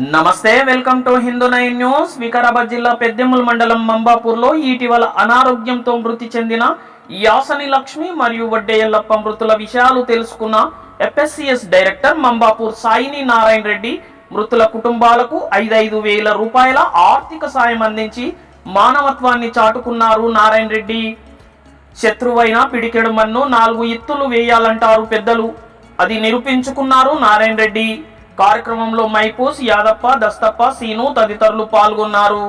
నమస్తే welcome to Hindu nine news. Vikarabad జిల్లా పెద్దెముల్ మండలం మంబాపూర్లో ఇటీవల అనారోగ్యంతో మృతి చెందిన యాసని లక్ష్మి మరియు వడ్డేయల్లప్ప మృతుల విషయాలు తెలుసుకున్న ఎఫ్ఎస్సిఎస్ డైరెక్టర్ మంబాపూర్ సాయిని నారాయణ రెడ్డి మృతుల కుటుంబాలకు ఐదైదు వేల రూపాయల ఆర్థిక సాయం అందించి మానవత్వాన్ని చాటుకున్నారు నారాయణ రెడ్డి. శత్రువైన పిడికెడు మన్ను నాలుగు ఎత్తులు వేయాలంటారు పెద్దలు. అది నిరూపించుకున్నారు నారాయణ రెడ్డి. కార్యక్రమంలో మైపూస్ యాదప్ప దస్తప్ప సీను తదితరులు పాల్గొన్నారు.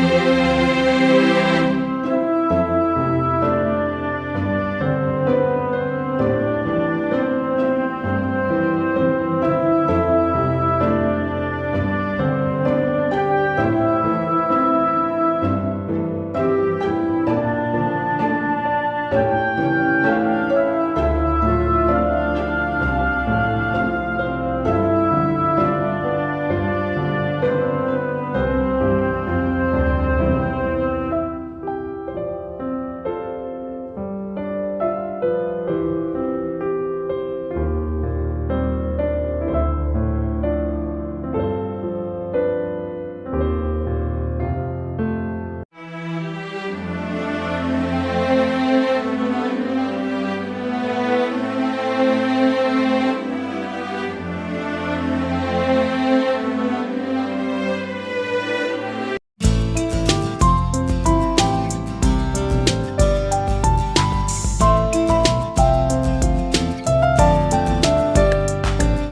Música